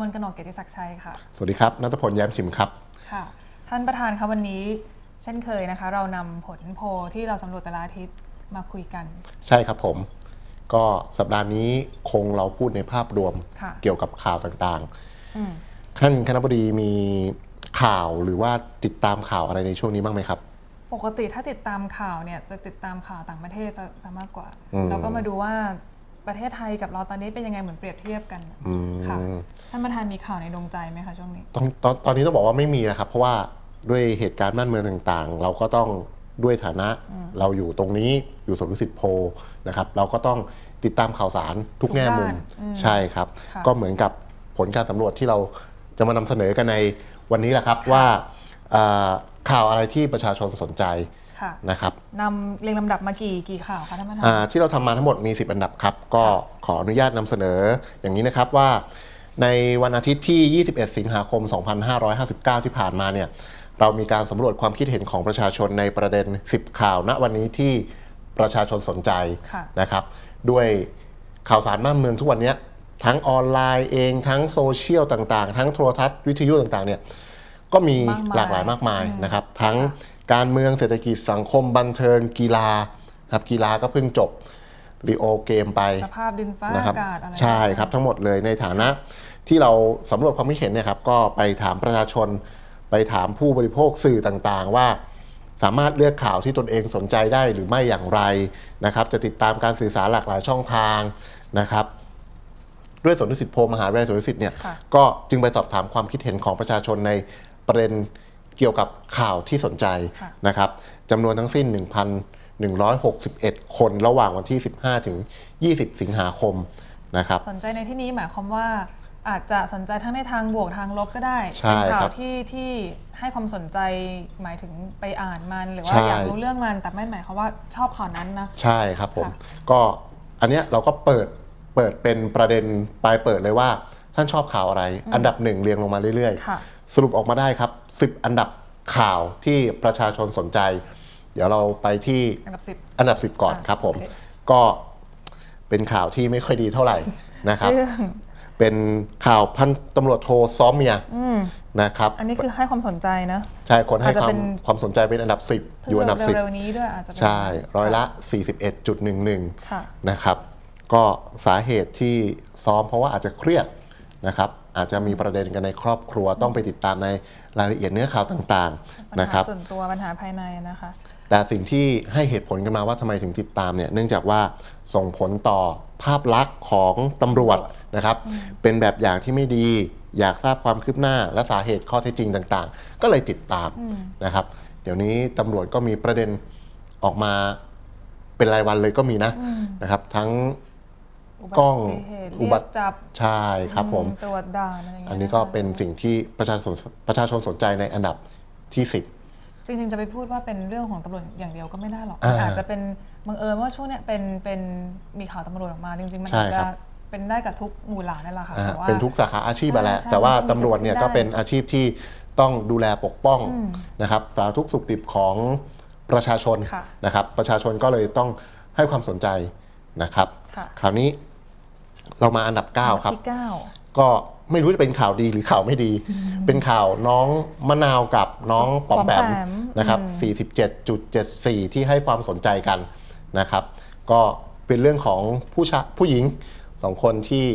วัสดีค่ะกมลกนกเกียรติศักดิ์ชัยค่ะ สวัสดีครับนัทพลแย้มชิมครับ ค่ะ ท่านประธานคะวันนี้เช่นเคยนะคะ เรานำผลโพลที่เราสำรวจแต่ละอาทิตย์มาคุยกัน ใช่ครับผม ก็สัปดาห์นี้คงเราพูดในภาพรวมค่ะ เกี่ยวกับข่าวต่างอืม ๆ ท่านคณะบดีมีข่าวหรือว่าติดตามข่าวอะไรในช่วงนี้บ้างไหมครับ ปกติถ้าติดตามข่าวเนี่ยจะติดตามข่าวต่างประเทศจะจะมากกว่า อืม แล้วก็มาดูว่า ประเทศไทยกับเราตอนนี้เป็นยังไงเหมือนเปรียบเทียบกันอืมค่ะท่านประธานมีข่าวในดวงใจไหมคะช่วงนี้ตอนตอนตอนนี้ต้องบอกว่าไม่มีนะครับ เพราะว่าด้วยเหตุการณ์บ้านเมืองต่างๆ เราก็ต้องด้วยฐานะเราอยู่ตรงนี้อยู่สวนดุสิตโพลนะครับเราก็ต้องติดตามข่าวสารทุกแง่มุมทุกด้านอืมใช่ครับค่ะก็เหมือนกับผลการสำรวจที่เราจะมานำเสนอกันในวันนี้แหละครับว่าเอ่อข่าวอะไรที่ประชาชนสนใจค่ะ นะครับนำเรียงลำดับมากี่กี่ข่าวคะท่านประธานอ่าที่เราทำมาทั้งหมดมี 10 อันดับครับ ก็ขออนุญาตนำเสนออย่างนี้นะครับว่า ในวันอาทิตย์ที่ 21 สิงหาคม 2559 ที่ผ่านมาเนี่ยเรามีการสำรวจความคิดเห็นของประชาชนในประเด็น 10 ข่าว ณวันนี้ที่ประชาชนสนใจค่ะนะครับ ด้วยข่าวสารบ้านเมืองทุกวันเนี้ยทั้งออนไลน์เองทั้งโซเชียลต่างๆ ทั้งโทรทัศน์วิทยุต่างๆเนี่ยก็มีมากมายหลากหลายมากมายนะครับ ทั้ง การเมืองเศรษฐกิจสังคมบันเทิงกีฬานะครับกีฬาก็เพิ่งจบรีโอเกมไปสภาพดินฟ้านะครับอากาศอะไรใช่ครับทั้งหมดเลยในฐานะที่เราสำรวจความคิดเห็นเนี่ยครับก็ไปถามประชาชน ไปถามผู้บริโภคสื่อต่างๆ ว่าสามารถเลือกข่าวที่ตนเองสนใจได้หรือไม่อย่างไรนะครับ จะติดตามการสื่อสารหลากหลายช่องทางนะครับ ด้วยสวนดุสิตโพลมหาวิทยาลัยสวนดุสิตเนี่ยค่ะก็จึงไปสอบถามความคิดเห็นของประชาชนในประเด็น เกี่ยวกับข่าวที่สนใจค่ะนะครับจำนวนทั้งสิ้น 1,161 คนระหว่างวันที่ 15 ถึง 20 สิงหาคมนะครับสนใจในที่นี้หมายความว่าอาจจะสนใจทั้งในทางบวกทางลบก็ได้ใช่เป็นข่าครัวบที่ที่ให้ความสนใจหมายถึงไปอ่านมัน หรือว่าใช่อยากรู้เรื่องมันแต่ไม่หมายความว่าชอบข่าวนั้นนะใช่ครับผมค่ะก็อันเนี้ยเราก็เปิดเปิดเป็นประเด็นปลายเปิดเลยว่า ท่านชอบข่าวอะไร อันดับหนึ่งเรียงลงมาเรื่อยค่ะๆ สรุปออกมาได้ครับ 10 อันดับข่าวที่ประชาชนสนใจ เดี๋ยวเราไปที่อันดับสิบอันดับ 10 ก่อนอะครับผมโอเคก็เป็นข่าวที่ไม่ค่อยดีเท่าไหร่นะครับเรื่องเป็นข่าวพันตำรวจโทซ้อมเมียอืมนะครับ อันนี้คือให้ความสนใจนะ ใช่ คนให้อาจจะควาเป็มนความสนใจเป็นอันดับ 10 อยู่อันดับ 10เร็วๆนี้ด้วยอาจจะเป็นใช่ ร้อยละ 41.11ค่ะนะครับ ก็สาเหตุที่ซ้อมเพราะว่าอาจจะเครียด นะครับอาจจะมีประเด็นกันในครอบครัวต้องไปติดตามในรายละเอียดเนื้อข่าวต่างปัญๆนะคหารับส่วนตัวปัญหาภายในนะคะ แต่สิ่งที่ให้เหตุผลกันมาว่าทำไมถึงติดตามเนี่ยเนื่องจากว่าส่งผลต่อภาพลักษณ์ของตำรวจนะครับเป็นแบบอย่างที่ไม่ดีอยากทราบความคืบหน้าและสาเหตุข้อเท็จจริงต่างๆ ก็เลยติดตามนะครับ เดี๋ยวนี้ตำรวจก็มีประเด็นออกมาเป็นรายวันเลยก็มีนะนะครับ ทั้งอุ กล้องบัติเหตุอุเรีบัยติกจับใช่ครับผมตรวจด่านอะไรอย่างเงี้ยอันนี้ก็เป็นสิ่งที่ประชาชนประชาชนสนใจในอันดับที่10จริงๆจะไปพูดว่าเป็นเรื่องของตำรวจอย่างเดียวก็ไม่ได้หรอกอ่าอาจจะเป็นบังเอิญว่าช่วงเนี้ยเป็นเป็นมีข่าวตำรวจออกมาจริงๆมันใช่อาจครัจะบเป็นได้กับทุกหมู่หลานนั่นแหละค่ะอ่าแต่ว่าเป็นทุกสาขาอาชีพอะแหละใช่แต่ว่ามันก็มีตำรวจเนี่ยเกิดก็ขึ้นได้เป็นอาชีพที่ต้องดูแลปกป้องอืมนะครับสารทุกข์สุขดิบของประชาชนค่ะนะครับ ประชาชนก็เลยต้องให้ความสนใจนะครับ ค่ะคราวนี้เรามาอันดับ 9 ครับ ที่เก้า ก็ไม่รู้จะเป็นข่าวดีหรือข่าวไม่ดี เป็นข่าวน้องมะนาวกับน้องปอมแปมนะครับ 47.74 ที่ให้ความสนใจกันนะครับ ก็เป็นเรื่องของผู้ชายผู้หญิงสองคนที่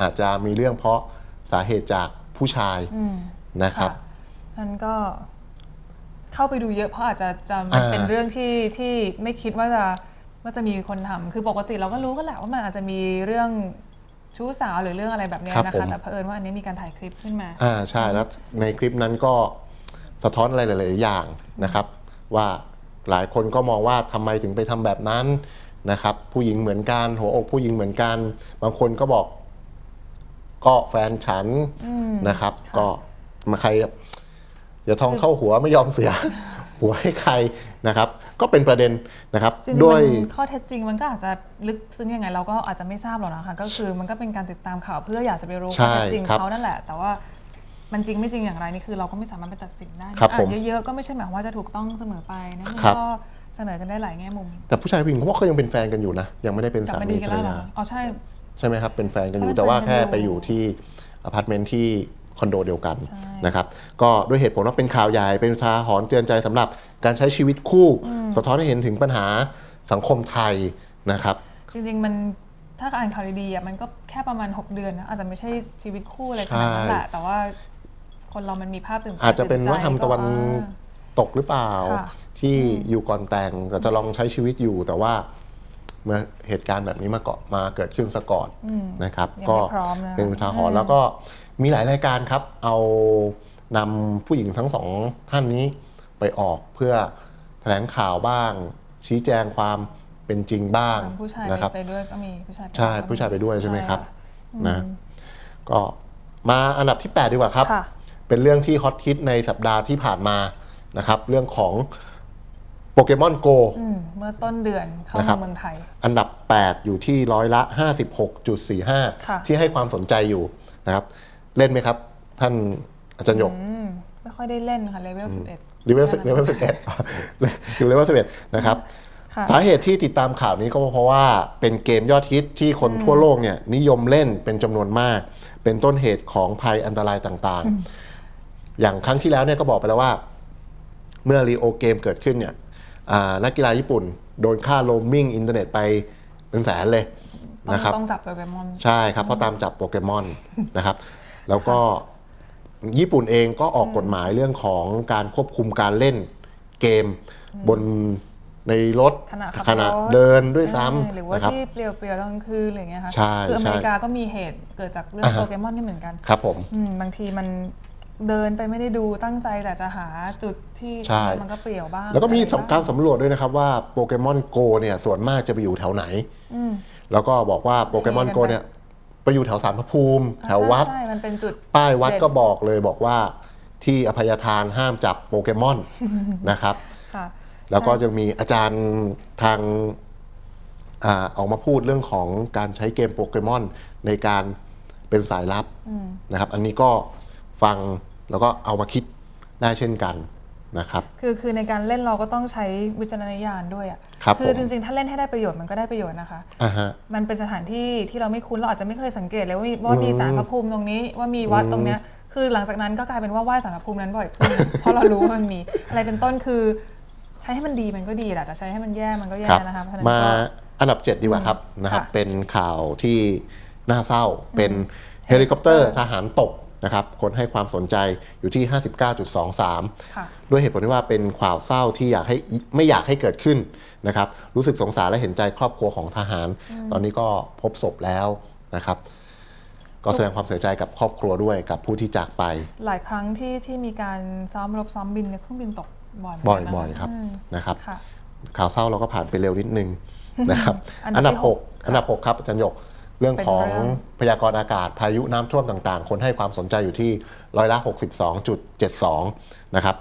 อาจจะมีเรื่องเพราะสาเหตุจากผู้ชายอืม นะครับท่านก็เข้าไปดูเยอะเพราะอาจจะจะอ่าเป็นเรื่องที่ที่ไม่คิดว่าจะ ว่าจะมีคนทำคือปกติเราก็รู้กันแหละว่ามันอาจจะมีเรื่องชู้สาวหรือเรื่องอะไรแบบเนี้ยนะคะ แต่เผอิญว่าอันนี้มีการถ่ายคลิปขึ้นมา อ่าใช่แล้วในคลิปนั้นก็สะท้อนอะไรหลาย ๆ อย่างนะครับ ว่าหลายคนก็มองว่าทำไมถึงไปทำแบบนั้นนะครับ ผู้หญิงเหมือนกัน หัวอกผู้หญิงเหมือนกัน บางคนก็บอก ก็แฟนฉันนะครับ ก็มาใครอย่าทองเข้าหัวไม่ยอมเสีย หัวให้ใครนะครับ ก็เป็นประเด็นนะครับจริงๆด้วย มันข้อเท็จจริงมันก็อาจจะลึกซึ้งยังไงเราก็อาจจะไม่ทราบหรอกนะคะก็คือมันก็เป็นการติดตามข่าวเพื่ออยากจะไปรู้ใช่ข้อเท็จจริงครับเขานั่นแหละ แต่ว่ามันจริงไม่จริงอย่างไรนี่คือเราก็ไม่สามารถไปตัดสินได้ครับอ่าผมนเยอะๆก็ไม่ใช่หมายความว่าจะถูกต้องเสมอไปนะมันครับ ก็เสนอกันได้หลายแง่มุมแต่ผู้ชายผู้หญิงเขาว่าเขายังเป็นแฟนกันอยู่นะยังไม่ได้เป็นกลับสามามีดีกันภรรแล้วเหรยาออ๋อใช่ ใช่ไหมครับ เป็นแฟนกันอยู่เป็นแต่ว่าแฟนกันแค่อยู่ไปอยู่ที่อพาร์ตเมนต์ที่ คอนโดเดียวกันใช่นะครับก็ด้วยเหตุผลว่าเป็นข่าวใหญ่เป็นอุทาหรณ์เตือนใจสำหรับการใช้ชีวิตคู่ สะท้อนให้เห็นถึงปัญหาสังคมไทยนะครับ จริงๆมันถ้าอ่านข่าวดีๆอะมันก็แค่ประมาณ 6 เดือนนะอาจจะไม่ใช่ชีวิตคู่อะไรขนาดนั้นแหละใช่แต่ว่าคนเรามันมีภาพตื่นอาจจะเป็นว่าทำตะวันอ่าตกหรือเปล่าค่ะที่อยู่ก่อนแต่งแต่จะลองใช้ชีวิตอยู่แต่ว่าเมื่อเหตุการณ์แบบนี้มาเกาะมาเกิดขึ้นซะก่อนนะครับยังก็ไม่พร้อมนะเป็นอุทาหรณ์แล้วก็ มีหลายรายการครับ เอานำผู้หญิงทั้งสองท่านนี้ไปออกเพื่อแถลงข่าวบ้าง ชี้แจงความเป็นจริงบ้างผู้ชายนะครับไปด้วยก็มีผู้ชายไปใช่ด้วยก็ผู้ชายไปด้วยใช่ไหมครับใช่นะก็มาอันดับที่ 8 ดีกว่าครับค่ะเป็นเรื่องที่ฮอตฮิตในสัปดาห์ที่ผ่านมานะครับ เรื่องของโปเกมอนโกอืมเมื่อต้นเดือนเข้านะครัมาบเมืองไทย อันดับ 8 อยู่ที่ร้อยละค่ะ56.45 ที่ให้ความสนใจอยู่นะครับ เล่นไหมครับ ท่านอาจารย์หยก อืมไม่ค่อยได้เล่นค่ะเลเวล11 เลเวลเลเวลสิบเอ็ดอยู่เลเวลสิบเอ็ดนะครับ ค่ะ สาเหตุที่ติดตามข่าวนี้ก็เพราะว่าเป็นเกมยอดฮิตที่คนทั่วโลกเนี่ยนิยมเล่นเป็นจำนวนมาก เป็นต้นเหตุของภัยอันตรายต่างๆ อย่างครั้งที่แล้วเนี่ยก็บอกไปแล้วว่า เมื่อรีโอเกมเกิดขึ้นเนี่ยอ่านักกีฬาญี่ปุ่น โดนค่าโรมมิ่งอินเทอร์เน็ตไปเป็นแสนเลยต้องนะครับ ต้องจับโปเกมอน ใช่ครับเพราะตามจับโปเกมอนนะครับ แล้วก็ญี่ปุ่นเองก็ออกกฎหมายเรื่องของการควบคุมการเล่นเกมบนในรถขณะขับขณะรถเดินด้วยซ้หรือำว่านะครับที่เปลี่ยวเปลี่ยวๆตอนกลางคืนอะไรอย่างเงี้ยค่ะใช่คืออใช่เมริกาก็มีเหตุเกิดจากเรื่องอ่าฮะโปเกมอนนี่เหมือนกันครับผมอืมบางทีมันเดินไปไม่ได้ดูตั้งใจแต่จะหาจุดที่ใช่มันก็เปลี่ยวบ้าง แล้วก็มีอะไรบ้งการสำรวจด้วยนะครับว่าโปเกมอนโกเนี่ยส่วนมากจะไปอยู่แถวไหนอืมแล้วก็บอกว่าโปเกมอนโกเนี่ย ไปอยู่แถวสารพระภูมิ แถววัด ใช่ใช่มันเป็นจุด ป้ายวัดเด่นก็บอกเลยบอกว่าที่อภัยทานห้ามจับโปเกมอนนะครับ ค่ะ แล้วก็จะมีอาจารย์ทางอาออกมาพูดเรื่องของการใช้เกมโปเกมอนในการเป็นสายลับนะครับ อันนี้ก็ฟังแล้วก็เอามาคิดได้เช่นกัน นะครับคือคือในการเล่นเราก็ต้องใช้วิจารณญาณด้วยอะครับคือผมจริงๆ ถ้าเล่นให้ได้ประโยชน์มันก็ได้ประโยชน์นะคะอ่าฮะมันเป็นสถานที่ที่เราไม่คุ้นเราอาจจะไม่เคยสังเกตเลยว่ามีว่ามีสารพระภูมิตรงนี้ว่ามีวัดตรงเนี้ยคือหลังจากนั้นก็กลายเป็นว่าไหว้สารพระภูมินั้นบ่อยขึ้นเพราะเรารู้ว่ามันมีอะไรเป็นต้นคือใช้ให้มันดีมันก็ดีแหละแต่ใช้ให้มันแย่มันก็แย่ครับนะคะเพราะฉะนั้นมาก็อันดับ 7 ดีกว่าครับนะครับค่ะเป็นข่าวที่น่าเศร้าเป็นเฮลิคอปเตอร์ทหารตก นะครับคนให้ความสนใจอยู่ที่ 59.23ค่ะด้วยเหตุผลที่ว่าเป็นข่าวเศร้าที่อยากให้ไม่อยากให้เกิดขึ้นนะครับรู้สึกสงสารและเห็นใจครอบครัวของทหาร ตอนนี้ก็พบศพแล้วนะครับก็แสดงความเสียใจกับครอบครัวด้วยกับผู้ที่จากไป หลายครั้งที่ที่มีการซ้อมรบซ้อมบินเนี่ยเครื่องบินตกบ่อยเหมืนบ่อยกันนะะบ่อยครับมนะครับค่ะข่าวเศร้าเราก็ผ่านไปเร็วนิดนึงนะครับ อันดับอันดับที่หก6อันดับ 6 ครับอาจารย์หยก เรื่องเป็นของเรื่องพยากรณ์อากาศพายุน้ำท่วมต่างๆ คนให้ความสนใจอยู่ที่ร้อยละ 62.72 นะครับ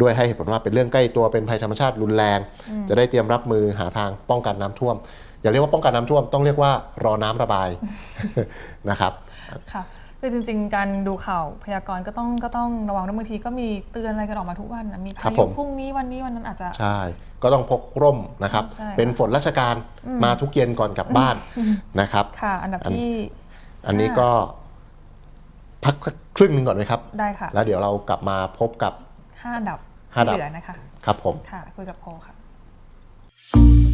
ด้วยให้เหตุผลว่าเป็นเรื่องใกล้ตัวเป็นภัยธรรมชาติรุนแรง จะได้เตรียมรับมือหาทางป้องกันน้ำท่วม อย่าเรียกว่าป้องกันน้ำท่วม ต้องเรียกว่ารอน้ำระบายนะครับ ค่ะคือจริง ๆ การดูข่าวพยากรณ์ก็ต้องก็ต้องระวังด้วยบางทีก็มีเตือนอะไรกันออกมาทุกวันนะมีครัพาบผยุม พรุ่งนี้วันนี้วันนั้นอาจจะ ใช่ ก็ต้องพกร่มนะครับ ใช่เป็นฝนราชการมาทุกเย็นก่อนกลับบ้านนะครับ ค่ะ อันดับอัน ที่อันนี้ก็พักสักครึ่งหนึ่งก่อนไหมครับ ได้ค่ะแล้วเดี๋ยวเรากลับมาพบกับ ห้าอันดับห้าอันดับที่เหลือนะคะ ครับผม ค่ะคุยกับโพลค่ะค่ะ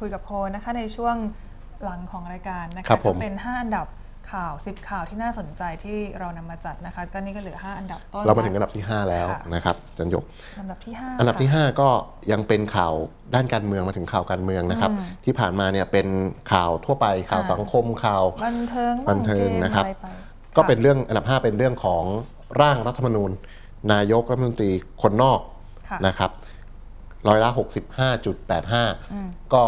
คุยกับโพลนะคะในช่วงหลังของรายการนะครัคะบผม ก็เป็น 5 อันดับข่าว 10 ข่าวที่น่าสนใจที่เรานำมาจัดนะคะ ก็นี่ก็เหลือ 5 อันดับต้นเรามาถึงอันดับที่ 5 แล้วค่ะนะครับจันยกอันดับที่ 5 อันดับที่ 5 ก็ยังเป็นข่าวด้านการเมืองมาถึงข่าวการเมืองนะครับที่ผ่านมาเนี่ยเป็นข่าวทั่วไปข่าวสังคมข่าว บันเทิงบันเทิงกมนะครับอไปก็เป็นเรื่องอันดับ 5 เป็นเรื่องของร่างรัฐธรรมนูญ นายกรัฐมนตรีคนนอกค่ะ นะครับร้อยละ 65.85ก็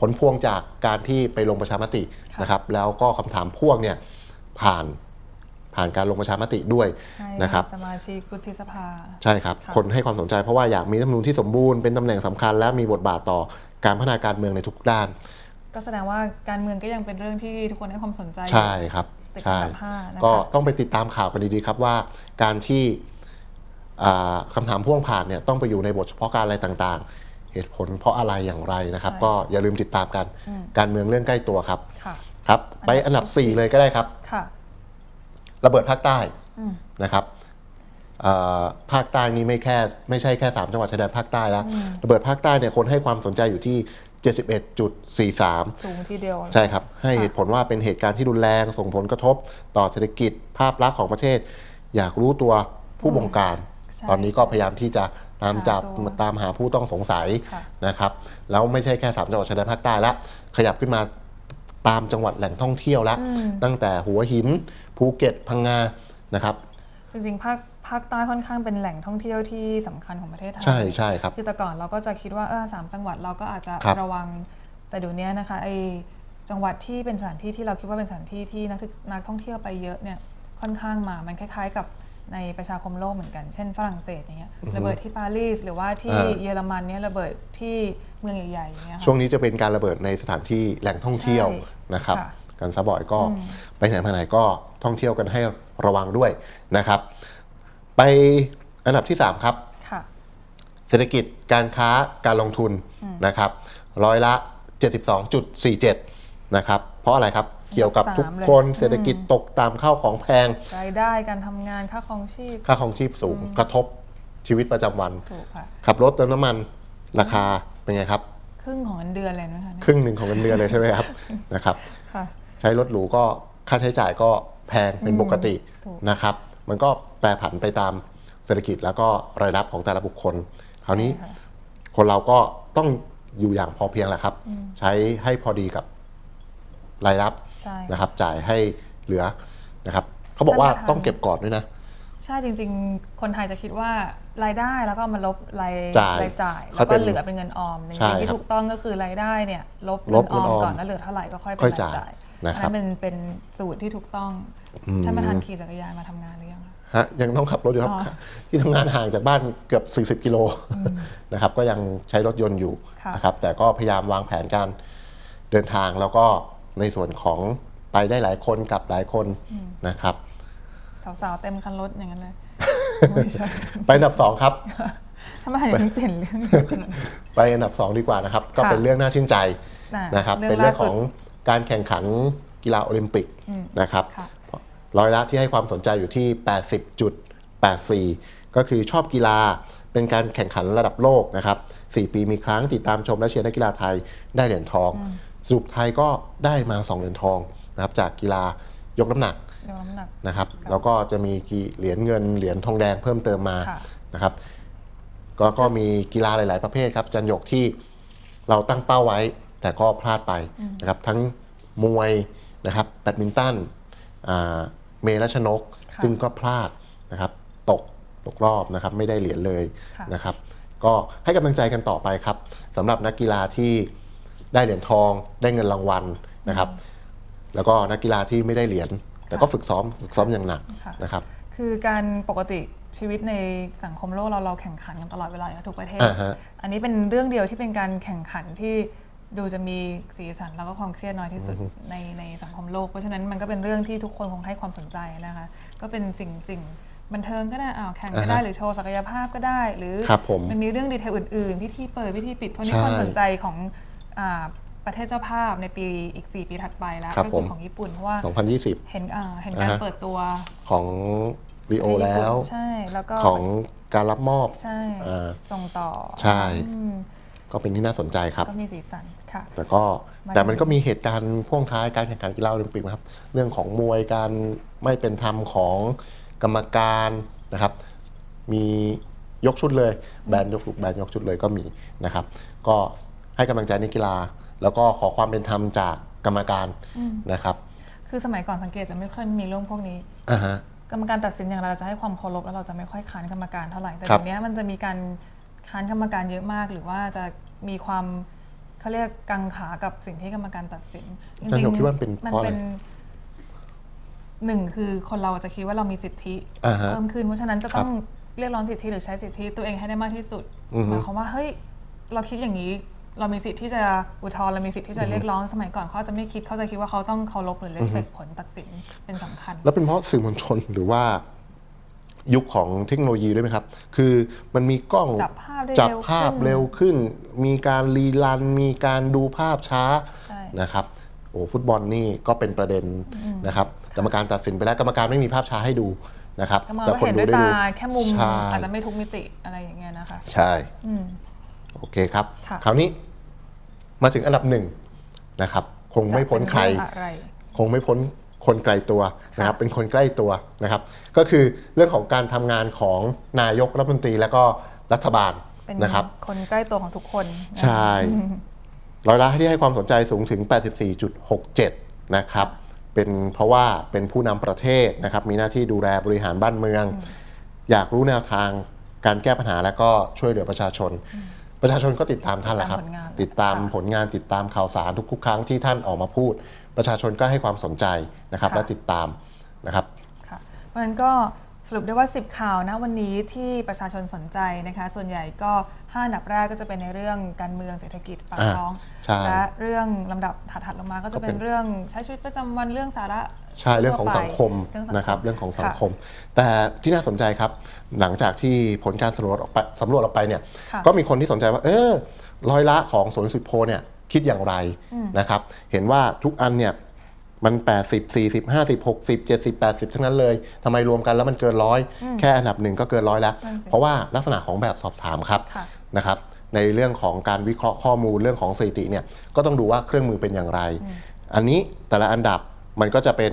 ผลพวงจากการที่ไปลงประชามติค่ะนะครับแล้วก็คำถามพ่วงเนี่ยผ่านผ่านการลงประชามติด้วยให้นะครับสมาชิกวุฒิสภา ใช่ครับค่ะคนให้ความสนใจเพราะว่าอยากมีรัฐธรรมนูญที่สมบูรณ์เป็นตำแหน่งสำคัญและมีบทบาทต่อการพัฒนาการเมืองในทุกด้าน ก็แสดงว่าการเมืองก็ยังเป็นเรื่องที่ทุกคนให้ความสนใจอยู่ใช่ครับติดใช่อันดับห้านะคะก็ต้องไปติดตามข่าวกันดีๆครับว่า การที่อ่าคำถามพ่วงผ่านเนี่ยต้องไปอยู่ในบทเฉพาะการอะไรต่างๆ เหตุผลเพราะอะไรอย่างไรนะครับใช่ก็อย่าลืมติดตามกัน การเมืองเรื่องใกล้ตัวครับค่ะครับ ไปอันดับ 4 เลยก็ได้ครับค่ะระเบิดภาคใต้อืมนะครับเอ่อภาคใต้นี่ไม่แค่ไม่ใช่แค่ 3 จังหวัดชายแดนภาคใต้แล้วระเบิดภาคใต้เนี่ยคนให้ความสนใจอยู่ที่ 71.43 สูงทีเดียว ใช่ครับ ให้เหตุผลว่าเป็นเหตุการณ์ที่รุนแรงส่งผลกระทบต่อเศรษฐกิจภาพลักษณ์ของประเทศ อยากรู้ตัวผู้บงการใช่ตอนนี้ก็พยายามที่จะ ตามจับหาตัวตามหาผู้ต้องสงสัยค่ะนะครับแล้วไม่ใช่แค่สามจังหวัดชายแดนภาคใต้แล้วขยับขึ้นมาตามจังหวัดแหล่งท่องเที่ยวแล้วตั้งแต่หัวหินภูเก็ตพังงานะครับจริงๆภาคภาคใต้ค่อนข้างเป็นแหล่งท่องเที่ยวที่สำคัญของประเทศไทยใช่ใช่ครับคือแต่ก่อนเราก็จะคิดว่าเออสามจังหวัดเราก็อาจจะครับระวังแต่เดี๋ยวนี้นะคะไอจังหวัดที่เป็นสถานที่ที่เราคิดว่าเป็นสถานที่ที่นักศึกนักท่องเที่ยวไปเยอะเนี่ยค่อนข้างมา มันคล้ายๆกับ ในประชาคมโลกเหมือนกัน เช่นฝรั่งเศสอย่างเงี้ยระเบิดที่ปารีสหรือว่าที่อ่าเยอรมันเนี่ยระเบิดที่เมืองใหญ่ๆอย่างเงี้ยค่ะ ช่วงนี้จะเป็นการระเบิดในสถานที่แหล่งท่องเที่ยวใช่นะครับ ค่ะ กันซะบ่อยก็ไปไหนมาไหนก็ท่องเที่ยวกันให้ระวังด้วยนะครับ ไปอันดับที่ 3 ครับ ค่ะ เศรษฐกิจการค้าการลงทุนนะครับ ร้อยละ 72.47 นะครับ เพราะอะไรครับ เกี่ยวกับทุกคนเลยเศรษฐกิจตกตามข้าวของแพง รายได้การทำงานค่าครองชีพ ค่าของชีพสูงกระทบชีวิตประจำวัน ถูกค่ะ ขับรถเติมน้ำมันราคาเป็นไงครับ ครึ่งของเงินเดือนเลยนะคะเนี่ยครึ่งหนึ่งของเงินเดือนเลยใช่ไหมครับ นะครับ ค่ะ ใช้รถหรูก็ค่าใช้จ่ายก็แพงเป็นปกติถูก นะครับ มันก็แปรผันไปตามเศรษฐกิจแล้วก็รายรับของแต่ละบุคคล คราวนี้ใช่ค่ะคนเราก็ต้องอยู่อย่างพอเพียงแหละครับ ใช้ให้พอดีกับรายรับใช่ นะครับจ่ายให้เหลือนะครับเขาบอกว่าท่านประธานต้องเก็บก่อนด้วยนะ ใช่จริง ๆ คนไทยจะคิดว่ารายได้แล้วก็เอามาลบรายจ่ายรายจ่ายค่แล้อยวเป็ก็นเหลือเป็นเงินออมจใช่ริงๆที่ครับถูกต้องก็คือรายได้เนี่ยลบลเงิบนออมเงินออมก่อนแล้วเหลือเท่าไหร่ก็ค่อยเป็นค่อยรายจ่ายจ่ายนะครับอันนั้นเป็นเป็นสูตรที่ถูกต้องท่านประธานขี่จักรยานมาทำงานหรือยังคะฮะยังต้องขับรถอยู่ครับอ๋อที่ทำงานห่างจากบ้านเกือบ 40 กิโลนะครับก็ยังใช้รถยนต์อยู่ค่ะนะครับแต่ก็พยายามวางแผนการเดินทางแล้วก็ ในส่วนของไปได้หลายคนกลับหลายคนนะครับสาวๆเต็มคันรถอย่างนั้นเลยไม่ใช่ไปอันดับสองครับท่านประธานอย่าเพิ่งเปลี่ยนเรื่องเยอะขนาดนั้นไปอันดับ2ดีกว่านะครับ ก็ค่ะเป็นเรื่องน่าชื่นใจน่ะนะครับเรื่องเป็นเรื่องล่าสุดของการแข่งขันกีฬาโอลิมปิกนะครับค่ะร้อยละที่ให้ความสนใจอยู่ที่ 80.84 ก็คือชอบกีฬาเป็นการแข่งขันระดับโลกนะครับ 4 ปีมีครั้งติดตามชมและเชียร์นักกีฬาไทยได้เหรียญทองส รุปไทยก็ได้มา 2 เหรียญทองนะครับจากกีฬายกน้ำหนักเดี๋ยวน้ำหนัก นะครับ แล้วก็จะมีกี่เหรียญเงินเหรียญทองแดงเพิ่มเติมมาค่ะ นะครับก็ก็มีกีฬาหลาย ๆ ประเภทครับจันหยกที่เราตั้งเป้าไว้ แต่ก็พลาดไปนะครับทั้งมวยนะครับแบดมินตันอ่าเมรัชนก ค่ะ ซึ่งก็พลาดนะครับตกตกรอบนะครับไม่ได้เหรียญเลย ค่ะ นะครับก็ให้กำลังใจกันต่อไปครับสำหรับนักกีฬาที่ ได้เหรียญทองได้เงินรางวัลนะครับ แล้วก็นักกีฬาที่ไม่ได้เหรียญแต่ก็ฝึกซ้อมฝึกซ้อมอย่างหนักค่ะ นะครับ คือการปกติชีวิตในสังคมโลกเราเราแข่งขันกันตลอดเวลาอยู่แล้วทุกประเทศ อ่าฮะ อันนี้เป็นเรื่องเดียวที่เป็นการแข่งขันที่ดูจะมีสีสันแล้วก็ความเครียดน้อยที่สุดในในสังคมโลก เพราะฉะนั้นมันก็เป็นเรื่องที่ทุกคนคงให้ความสนใจนะคะ ก็เป็นสิ่งสิ่งบันเทิงก็ได้อ้าวแข่งก็ได้อ่าฮะหรือโชว์ศักยภาพก็ได้ หรือครับผมมันมีเรื่องดีเทลอื่นๆพิธีเปิดพิธีปิดเพราะนี่ใช่ ความสนใจของ อ่าประเทศเจ้าภาพในปีอีก 4 ปีถัดไปแล้วครับก็ผคืม อของญี่ปุ่นเพราะว่า2020 เห็นอ่าเห็นการอ่าฮะ เปิดตัวของรีโอแล้ว ใช่แล้วก็ของการรับมอบ ใช่อ่าส่งต่อใช่ อืมก็เป็นที่น่าสนใจครับ ก็มีสีสันค่ะ แต่ก็มาแต่มันก็มีเหตุการณ์พ่วงท้ายการแข่งขันกีฬาโอลิมปิกนะครับ เรื่องของมวยการไม่เป็นธรรมของกรรมการนะครับ มียกชุดเลยแบนยกแบนยกชุดเลยก็มีนะครับ ก็ ให้กำลังใจนักกีฬา แล้วก็ขอความเป็นธรรมจากกรรมการนะครับ คือสมัยก่อนสังเกตจะไม่ค่อยมีเรื่องพวกนี้อ่าฮะกรรมการตัดสินอย่างไรเราจะให้ความเคารพแล้วเราจะไม่ค่อยค้านกรรมการเท่าไหร่แต่ครับเดี๋ยวนี้มันจะมีการค้านกรรมการเยอะมาก หรือว่าจะมีความเขาเรียกกังขากับสิ่งที่กรรมการตัดสินอาจารย์หยกคิดว่ามันเป็นมันเพราะอะไรเป็นหนึ่งคือคนเราจะคิดว่าเรามีสิทธิอ่าฮะเพิ่มขึ้นเพราะฉะนั้นจะครับต้องเรียกร้องสิทธิหรือใช้สิทธิตัวเองให้ได้มากที่สุดอือฮึหมายความว่าเฮ้ยเราคิดอย่างนี้ เรามีสิทธิ์ที่จะอุทธรณ์เรามีสิทธิ์ที่จะเรียกร้องสมัยก่อนเขาจะไม่คิดเขาจะคิดว่าเขาต้องเคารพหรือ respect ผลตัดสินเป็นสำคัญ แล้วเป็นเพราะสื่อมวลชนหรือว่ายุคของเทคโนโลยีด้วยไหมครับ คือมันมีกล้องจับภาพได้จับเร็วภาพขึ้นเร็วขึ้น มีการรีลัน มีการดูภาพช้าใช่นะครับ โอ้ฟุตบอลนี่ก็เป็นประเด็นนะครับ กรรมการตัดสินไปแล้วกรรมการไม่มีภาพช้าให้ดูนะครับก็มองแต่ว่าคนเห็นดูด้วยได้ดูตาแค่มุมใช่อาจจะไม่ทุกมิติอะไรอย่างเงี้ยนะคะ ใช่อืมโอเคครับค่ะคราวนี้ มาถึงอันดับหนึ่งนะครับ คงไม่พ้นใครจะเป็นเองอะไรคงไม่พ้นคนไกลตัวนะครับ เป็นคนใกล้ตัวนะครับ ก็คือเรื่องของการทำงานของนายกรัฐมนตรีและก็รัฐบาลเป็นนะครับ คนใกล้ตัวของทุกคนนะคะใช่ร้อยละที่ให้ความสนใจสูงถึง 84.67 นะครับ เป็นเพราะว่าเป็นผู้นำประเทศนะครับ มีหน้าที่ดูแลบริหารบ้านเมือง อยากรู้แนวทางการแก้ปัญหาและก็ช่วยเหลือประชาชน ประชาชนก็ติดตามท่านแหละครับ ติดตามผลงานติดตามข่าวสารทุกๆครั้งที่ท่านออกมาพูด ประชาชนก็ให้ความสนใจนะครับและติดตามนะครับค่ะเพราะฉะนั้นก็ สรุปได้ว่า 10 ข่าวนะวันนี้ที่ประชาชนสนใจนะคะ ส่วนใหญ่ก็ 5 อันดับแรกก็จะเป็นในเรื่องการเมืองเศรษฐกิจปากอ่าท้อง ใช่ และเรื่องลำดับถัดๆลงมาก็ก็จะเป็เป็นนเรื่องใช้ชีวิตประจำวันเรื่องสาระใช่เรื่องของทั่วไปสังคมเรื่องสังคมนะครับเรื่องของสังค่ะคม แต่ที่น่าสนใจครับ หลังจากที่ผลการสำรวจออกไปสำรวจออกไปเนี่ยค่ะก็มีคนที่สนใจว่า เออร้อยละของสวนสุดโพลเนี่ยคิดอย่างไรนะครับ เห็นว่าทุกอันเนี่ย มัน 80 40 50 60 70 80 ทั้งนั้นเลยทำไมรวมกันแล้วมันเกินร้อยแค่อันดับหนึ่งก็เกินร้อยแล้วนั่นสิเพราะว่าลักษณะของแบบสอบถามครับค่ะนะครับ ในเรื่องของการวิเคราะห์ข้อมูลเรื่องของสถิติเนี่ยก็ต้องดูว่าเครื่องมือเป็นอย่างไร อันนี้แต่ละอันดับมันก็จะเป็น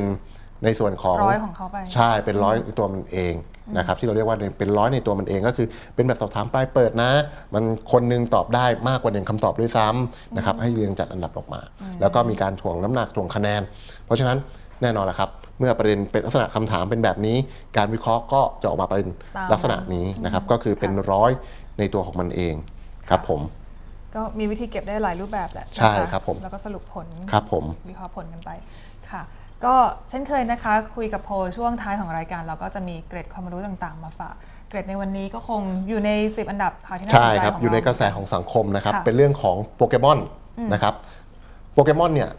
ในส่วนของร้อยของเขาไปใช่เป็นร้อยในตัวมันเอง นะครับที่เราเรียกว่าเป็นร้อยในตัวมันเองก็คือ เป็นแบบสอบถามปลายเปิดนะ มันคนหนึงตอบได้มากกว่าหนึ่งคำตอบด้วยซ้ำนะครับให้เรียงจัดอันดับออกมา แล้วก็มีการถ่วงน้ำหนักถ่วงคะแนน เพราะฉะนั้นแน่นอนแหละครับ เมื่อประเด็นเป็นลักษณะคำถามเป็นแบบนี้ การวิเคราะห์ก็จะออกมาเป็นตามลักษณะนี้นะครับก็คือเป็นร้อยในตัวของมันเองครับผมก็มีวิธีเก็บได้หลายรูปแบบแหละใช่นะะครับผมแล้วก็สรุปผลครับผมวิเคราะห์ผลกันไปค่ะ ก็เช่นเคยนะคะ คุยกับโพลช่วงท้ายของรายการ เราก็จะมีเกร็ดความรู้ต่างๆ มาฝากเกร็ดในวันนี้ก็คงอยู่ใน 10 อันดับข่าวที่น่าสนใช่ใจครับ ของอยู่ในเากระแสของสังคมนะครับค่ะเป็นเรื่องของโปเกมอนนะครับโปเกมอนเนี่ย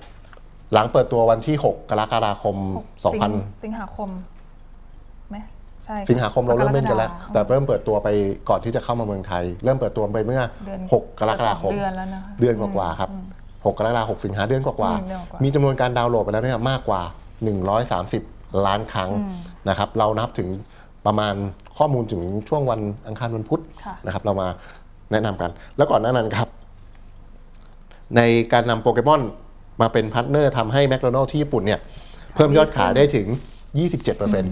หลังเปิดตัววันที่ 6 กรกฎาคมสิง2000 สิงหาคมไหมใช่สิงหาคมเราเริ่มเล่นกันแล้วกรฎาคมแต่เริ่มเปิดตัวไปก่อนที่จะเข้ามาเมืองไทย เริ่มเปิดตัวไปเมื่อเดือน6กรกฎาคมเดือนแล้วนะคะเดือนกว่าๆครับ 6กรกฎาคม6สิงหาเดือนกว่าอืมเดือนกว่า ๆมีจำนวนการดาวน์โหลดไปแล้วเนี่ยมากกว่า 130 ล้านครั้งนะครับเรานับถึงประมาณข้อมูลถึงช่วงวันอังคารวันพุธค่ะ นะครับเรามาแนะนำกัน แล้วก่อนหน้านั้นครับ ในการนำโปเกมอนมาเป็นพาร์ทเนอร์ทำให้แมคโดนัลล์ที่ญี่ปุ่นเนี่ยเพิ่มยอดขายได้ถึง 27%น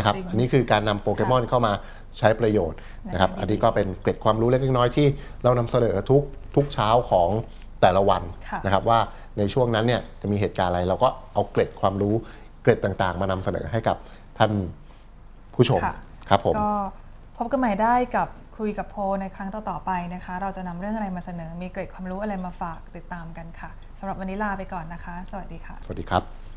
ะครับ จริง อันนี้คือการนำโปเกมอนเข้ามาใช้ประโยชน์นะครับในอันนี้ก็เป็นเกร็ดความรู้เล็กๆน้อยๆที่เรานำเสนอทุกทุกเช้าของ แต่ละวันค่ะนะครับว่าในช่วงนั้นเนี่ยจะมีเหตุการณ์อะไร เราก็เอาเกร็ดความรู้เกร็ดต่างๆ มานำเสนอให้กับท่านผู้ชมค่ะครับผมก็พบกันใหม่ได้กับคุยกับโพลในครั้งต่อๆไปนะคะ เราจะนำเรื่องอะไรมาเสนอ มีเกร็ดความรู้อะไรมาฝากติดตามกันค่ะสำหรับวันนี้ลาไปก่อนนะคะ สวัสดีค่ะ สวัสดีครับ